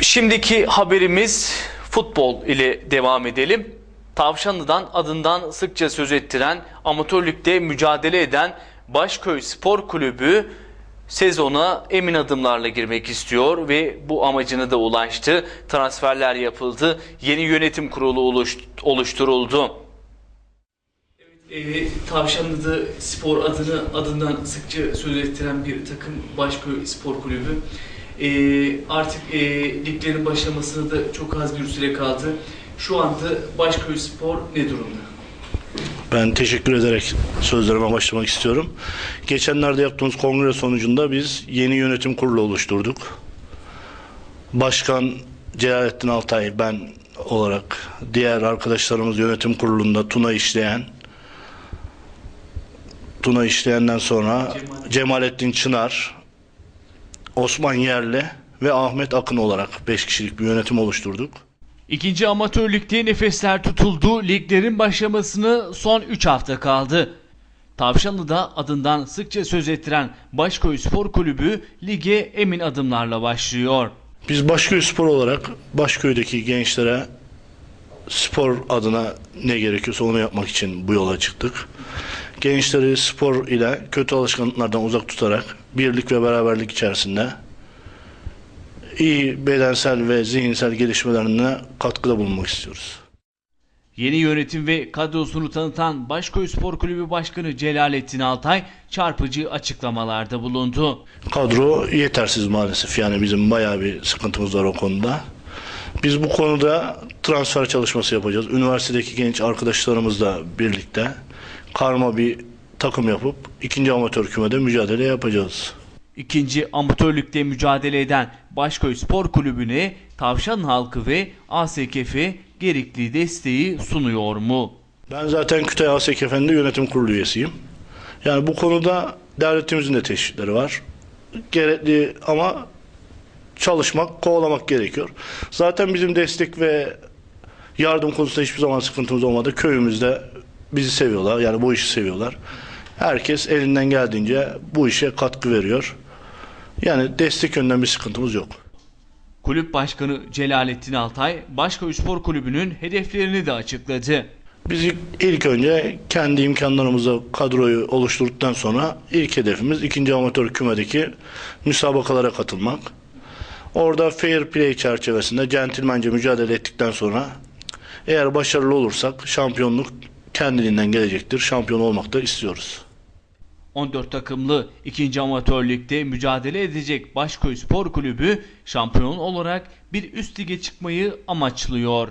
Şimdiki haberimiz futbol ile devam edelim. Tavşanlı'dan adından sıkça söz ettiren, amatör ligde mücadele eden Başköy Spor Kulübü sezona emin adımlarla girmek istiyor ve bu amacına da ulaştı. Transferler yapıldı. Yeni yönetim kurulu oluş- oluşturuldu. E, Tavşanlı'da spor adını adından sıkça söz ettiren bir takım Başköy Spor Kulübü. E, artık e, liglerin başlamasına da çok az bir süre kaldı. Şu anda Başköy Spor ne durumda? Ben teşekkür ederek sözlerime başlamak istiyorum. Geçenlerde yaptığımız kongre sonucunda biz yeni yönetim kurulu oluşturduk. Başkan Celalettin Altay, ben olarak diğer arkadaşlarımız yönetim kurulunda Tuna işleyen, Tuna işleyenden sonra Cemal. Cemalettin Çınar, Osman Yerli ve Ahmet Akın olarak 5 kişilik bir yönetim oluşturduk. İkinci amatör ligde nefesler tutuldu. Liglerin başlamasını son 3 hafta kaldı. Tavşanlı'da adından sıkça söz ettiren Başköy Spor Kulübü lige emin adımlarla başlıyor. Biz Başköy Spor olarak Başköy'deki gençlere spor adına ne gerekiyorsa onu yapmak için bu yola çıktık. Gençleri spor ile kötü alışkanlıklardan uzak tutarak birlik ve beraberlik içerisinde iyi bedensel ve zihinsel gelişmelerine katkıda bulunmak istiyoruz. Yeni yönetim ve kadrosunu tanıtan Başköy Spor Kulübü Başkanı Celalettin Altay çarpıcı açıklamalarda bulundu. Kadro yetersiz maalesef. Yani bizim bayağı bir sıkıntımız var o konuda. Biz bu konuda transfer çalışması yapacağız. Üniversitedeki genç arkadaşlarımızla birlikte karma bir takım yapıp ikinci amatör kümede mücadele yapacağız. İkinci amatörlükte mücadele eden Başköy Spor Kulübü'ne Tavşan halkı ve ASKF gerekli desteği sunuyor mu? Ben zaten Kütahya ASKF'nin yönetim kurulu üyesiyim. Yani bu konuda devletimizin de teşvikleri var. Gerekli ama çalışmak, kovalamak gerekiyor. Zaten bizim destek ve yardım konusunda hiçbir zaman sıkıntımız olmadı. Köyümüzde bizi seviyorlar. Yani bu işi seviyorlar. Herkes elinden geldiğince bu işe katkı veriyor. Yani destek yönden bir sıkıntımız yok. Kulüp Başkanı Celalettin Altay, Başköy Spor Kulübü'nün hedeflerini de açıkladı. Biz ilk, ilk önce kendi imkanlarımızla kadroyu oluşturduktan sonra ilk hedefimiz ikinci amatör kümedeki müsabakalara katılmak. Orada fair play çerçevesinde centilmence mücadele ettikten sonra eğer başarılı olursak şampiyonluk kendiliğinden gelecektir. Şampiyon olmak da istiyoruz. 14 takımlı ikinci amatör ligde mücadele edecek Başköy Spor Kulübü şampiyon olarak bir üst lige çıkmayı amaçlıyor.